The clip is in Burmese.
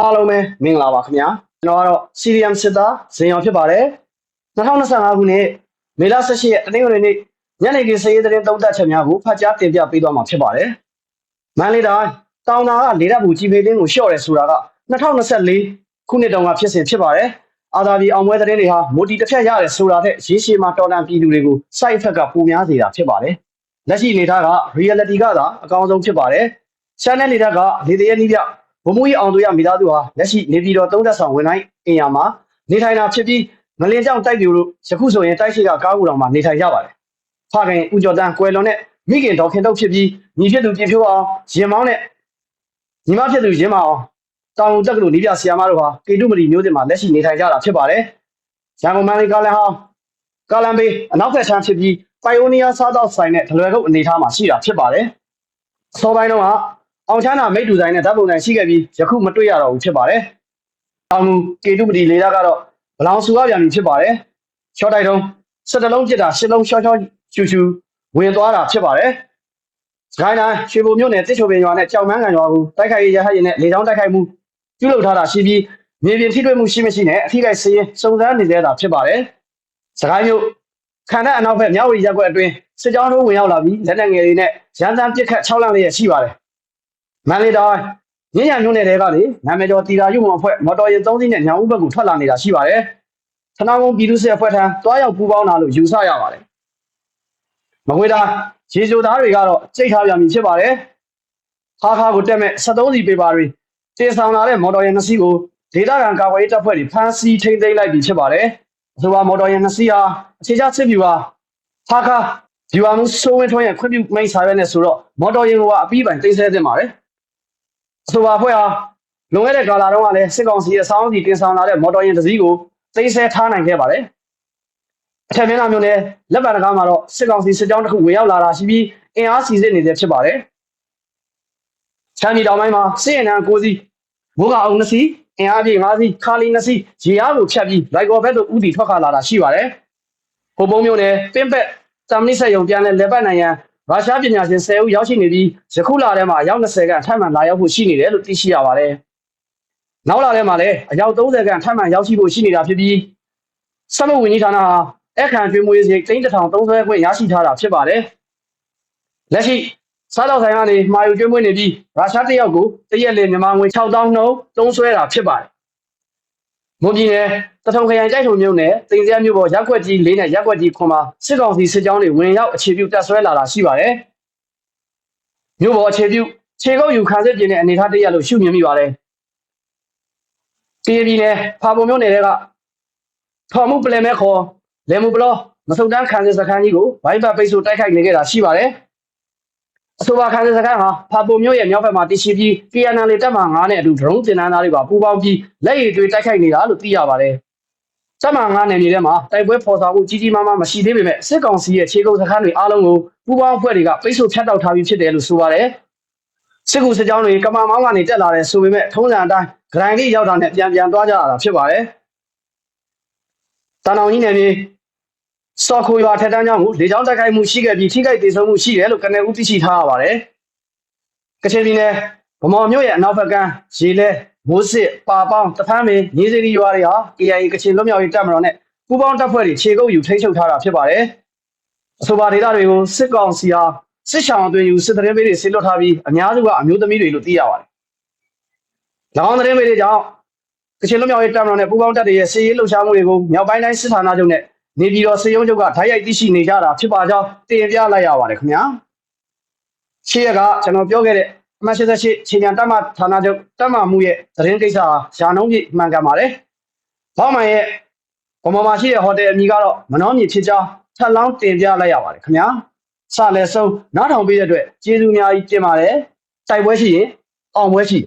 အားလုံးပဲမင်္ဂလာပါခင်ဗျာကျွန်တော်ကတော့ CDM စစ်သားဇင်ရောင်ဖြစ်ပါတယ်2025ခုနှစ်မေလ18ရက်တနင်္ဂနွေနေ့ညနေခင်းစရေးသတင်းသုံးသပ်ချက်များကိုဖတ်ကြားတင်ပြပေးသွားမှာဖြစ်ပါတယ်မန္တလေးတိုင်းတောင်တာကလေတပ်ဘူကြီးပေတင်းကိုလျှော့တယ်ဆိုတာက2024ခုနှစ်တုန်းကဖြစ်စဉ်ဖြစ်ပါတယ်အာသာပြည်အောင်ပွဲသတင်းတွေဟာမိုတီတစ်ဖြတ်ရတယ်ဆိုတာတဲ့ရေးရှည်မှာတော်တန်ပြည်သူတွေကို side effect ကပုံများစေတာဖြစ်ပါတယ်လက်ရှိအနေထားက reality ကသာအကောင်းဆုံးဖြစ်ပါတယ် channel နေတက်ကလေတရဲနီးပြ ဗမိုးကြီးအောင်တို့ရမိသားစုဟာလက်ရှိနေပြည်တော်သုံးသက်ဆောင်ဝင်တိုင်းအင်ယာမှာနေထိုင်တာဖြစ်ပြီးမလင်းကြောင်တိုက်ပြူတို့ယခုဆိုရင်တိုက်ရှိကကားကူတော်မှာနေထိုင်ကြပါတယ်။ဖခင်ဦးကျော်တန်းကွယ်လွန်တဲ့မိခင်တော်ခင်တုတ်ဖြစ်ပြီးညီဖြစ်သူပြင်ဖြိုးအောင်ရင်မောင်းနဲ့ညီမဖြစ်သူရင်မအောင်တောင်တက်ကလူနီးပြဆရာမတို့ဟာကေတုမရီမျိုးတင်မှာလက်ရှိနေထိုင်ကြတာဖြစ်ပါတယ်။ရန်ကုန်မန္တလေးကားလန်ဟောင်းကားလန်ဘေးအနောက်ဘက်ခြမ်းဖြစ်ပြီးပိုင်အိုနီးယားစားတော့ဆိုင်နဲ့ဒလွယ်ကုတ်အနေထားမှာရှိတာဖြစ်ပါတယ်။အစောပိုင်းတော့က အောင်ချမ်းသာမိတ်တူဆိုင်နဲ့ဓာတ်ပုံဆိုင်ရှိခဲ့ပြီးယခုမတွေ့ရတော့ဘူးဖြစ်ပါတယ်။အောင်မူကေတုပတိလေးသားကတော့ဘလောင်စုရပြန်ပြီဖြစ်ပါတယ်။ရှော့တိုက်တုံးစက်တလုံးပြစ်တာရှစ်လုံးရှော့ရှော့ရှူရှူဝင်သွားတာဖြစ်ပါတယ်။စကိုင်းတိုင်းရွှေဘုံမြို့နယ်တစ်ချိုပင်ရွာနဲ့ကြောင်မန်းကန်ရွာကိုတိုက်ခိုက်ရေးရဟတ်ရင်နဲ့လေကြောင်းတိုက်ခိုက်မှုပြုလုပ်ထားတာရှိပြီးမြေပြင်ထိတွေ့မှုရှိမရှိနဲ့အထိကိစရင်စုံစမ်းနေသေးတာဖြစ်ပါတယ်။စကိုင်းမြို့ခန္ဓာအနောက်ဘက်မြောက်ဝတီရပ်ကွက်အတွင်းစစ်ကြောင်းတို့ဝင်ရောက်လာပြီးလက်နက်ငယ်တွေနဲ့ရန်တမ်းပစ်ခတ်6လမ်းလေးရရှိပါတယ်။ မန္တလေးတိုင်းညဉ့်ညံမြို့နယ်တဲကနေနာမည်ကျော်တီတာရုံအဖွဲ့မော်တော်ယာဉ်၃စီးနဲ့ညောင်ဦးဘက်ကိုထွက်လာနေတာရှိပါတယ်။ထနာကုန်းပြည်သူ့စစ်အဖွဲ့ထံတွားရောက်ပူးပေါင်းတာလို့ယူဆရပါတယ်။မကွေးတိုင်းရေချိုသားတွေကတော့ကြိတ်ထားပြန်ပြီဖြစ်ပါတယ်။ဟာခါကိုတက်မဲ့73စီပေပါတွေတင်ဆောင်လာတဲ့မော်တော်ယာဉ်နှစ်စီးကိုဒေသခံကာကွယ်ရေးတပ်ဖွဲ့တွေဖမ်းဆီးထိန်းသိမ်းလိုက်ပြီဖြစ်ပါတယ်။အဆိုပါမော်တော်ယာဉ်နှစ်စီးဟာအခြေချစစ်ဗျူဟာဟာခါဒီဝါမှုစိုးဝင်းထွန်းရဲ့ခွင့်ပြုမိတ်စာရွက်နဲ့ဆိုတော့မော်တော်ယာဉ်ကအပြီးပိုင်သိမ်းဆည်းတင်ပါတယ်။အ ဆိုပါအဖွဲ့ဟာလွန်ခဲ့တဲ့ကာလတုန်းကလည်းစစ်ကောင်စီရဲ့စောင်းစီတင်ဆောင်လာတဲ့မော်တော်ယာဉ်တစ်စီးကိုသိမ်းဆည်းထားနိုင်ခဲ့ပါတယ်။အထက်မင်းလာမျိုးနဲ့လက်ပံတကားမှာတော့စစ်ကောင်စီစစ်ကြောင်းတစ်ခုဝင်ရောက်လာတာရှိပြီးအင်အားစီစစ်နေသေးဖြစ်ပါတယ်။ချမ်းပြည်တောင်ပိုင်းမှာစစ်ရင်တန်း9စီးဘိုးကအောင်2စီးအင်အားပြည့်5စီးခါလီ2စီးရေအားကိုဖြတ်ပြီးလိုက်ကော်ဘက်တို့ဥတီထွက်ခါလာတာရှိပါတယ်။ဟိုပုံမျိုးနဲ့ပင်းပက်တမ်မနစ်ဆက်ယုံပြန်လဲလက်ပတ်နိုင်ရန် ရုရှားပညာရှင်10ဦးရောက်ရှိနေပြီးယခုလထဲမှာအယောက်20ခန့်ထပ်မံလာရောက်ဖို့ရှိနေတယ်လို့သိရှိရပါတယ်။နောက်လာထဲမှာလည်းအယောက်30ခန့်ထပ်မံရောက်ရှိဖို့ရှိနေတာဖြစ်ပြီးစက်မှုဝန်ကြီးဌာနဟာအခန့်ကျွေးမွေးစရိတ်3330ခွင့်ရရှိထားတာဖြစ်ပါတယ်။လက်ရှိစားတော့ဆိုင်ကနေမှာယူကျွေးမွေးနေပြီးရုရှားတယောက်ကိုတရက်လေမြန်မာငွေ6000နှုန်းသုံးစွဲတာဖြစ်ပါတယ်။ မွန်ပြည်နယ်တထုံခရိုင်တိုက်ထုံမြို့နယ်တင်စရာမြို့ပေါ်ရက်ွက်ကြီး၄နဲ့ရက်ွက်ကြီးခွန်မှာစစ်ကောင်စီစစ်ကြောင်းတွေဝင်ရောက်အခြေပြုတပ်ဆွဲလာတာရှိပါတယ်။မြို့ပေါ်အခြေပြုခြေကုပ်ယူခံစစ်ပြင်တဲ့အနေအထားတရက်လို့ရှုမြင်မိပါတယ်။ပြည်ပြည်နယ်ဖာပုံမြို့နယ်ကထော်မှုပလင်မဲခေါ်လေမှုဘလောမဆုတ်တန်းခံစစ်စခန်းကြီးကိုဘိုင်းဘတ်ပိတ်ဆို့တိုက်ခိုက်နေခဲ့တာရှိပါတယ်။ အဆိုပါခံစစ်စခန်းဟာဖာပုံမြို့ရဲ့မြောက်ဘက်မှာတည်ရှိပြီး KNL တပ်မှ9နဲ့အတူဒရုန်းတင်နန်းသားတွေပါပူးပေါင်းပြီးလက်ရည်တွေတိုက်ခိုက်နေတာလို့သိရပါတယ်။တပ်မ9နယ်မြေထဲမှာတိုက်ပွဲဖော်ဆောင်မှုကြီးကြီးမားမားမရှိသေးပေမဲ့စစ်ကောင်စီရဲ့ခြေကုပ်စခန်းတွေအားလုံးကိုပူးပေါင်းအဖွဲ့တွေကပိတ်ဆို့ဖျက်တောက်ထားပြီးဖြစ်တယ်လို့ဆိုပါတယ်။စစ်ကူစစ်ကြောင်းတွေကမာမောင်းကနေတက်လာတယ်ဆိုပေမဲ့ထုံးစံအတိုင်းဂရိုင်းလေးရောက်တာနဲ့ပြန်ပြန်သွားကြရတာဖြစ်ပါတယ်။တန်အောင်ကြီးနယ်မြေ စော်ခိုရွာထက်တန်းကျောင်းကိုလေကြောင်းတိုက်ခိုက်မှုရှိခဲ့ပြီးထိခိုက်ဒေဆုံးမှုရှိတယ်လို့ကနေဦးသိရှိထားရပါတယ်။ကချင်ပြည်နယ်ဗမော်မြို့ရဲ့အနောက်ဘက်ကမ်းရေလဲမိုးစစ်ပါပေါင်းတဖန်းပင်ညီစရီရွာတွေဟာ KIA ကချင်လွတ်မြောက်ရေးတပ်မတော်နဲ့ပူးပေါင်းတပ်ဖွဲ့တွေခြေကုပ်ယူထိန်းချုပ်ထားတာဖြစ်ပါတယ်။အဆိုပါဒေသတွေကိုစစ်ကောင်စီဟာစစ်ဆောင်အတွင်းယူစစ်တရင်ပေးတွေဆင်းလွတ်ထားပြီးအများစုကအမျိုးသမီးတွေလို့သိရပါတယ်။၎င်းတရင်ပေးတွေကြောင့်ကချင်လွတ်မြောက်ရေးတပ်မတော်နဲ့ပူးပေါင်းတပ်တွေရဲ့စစ်ရေးလှုပ်ရှားမှုတွေကိုမြောက်ပိုင်းတိုင်းစစ်ဌာနချုပ်နဲ့ နေပြည်တော်စေယုံချုပ်ကဓာတ်ရိုက်သိရှိနေကြတာဖြစ်ပါကြောင်းတင်ပြလိုက်ရပါတယ်ခင်ဗျာ။ရှေ့ရက်ကကျွန်တော်ပြောခဲ့တဲ့အမှတ်88ချိန်ညာတပ်မဌာနချုပ်တပ်မမှုရဲ့သတင်းကိစ္စဟာရာနှုန်းပြည့်မှန်ကန်ပါတယ်။ဘောက်မှန်ရဲ့ဘုံပေါ်မှာရှိတဲ့ဟိုတယ်အမည်ကတော့မနှောမြေဖြစ်ကြောင်းထပ်လောင်းတင်ပြလိုက်ရပါတယ်ခင်ဗျာ။စလည်းဆုံးနားထောင်ပေးတဲ့အတွက်ကျေးဇူးအများကြီးတင်ပါတယ်။တိုက်ပွဲရှိရင်အောင်ပွဲရှိ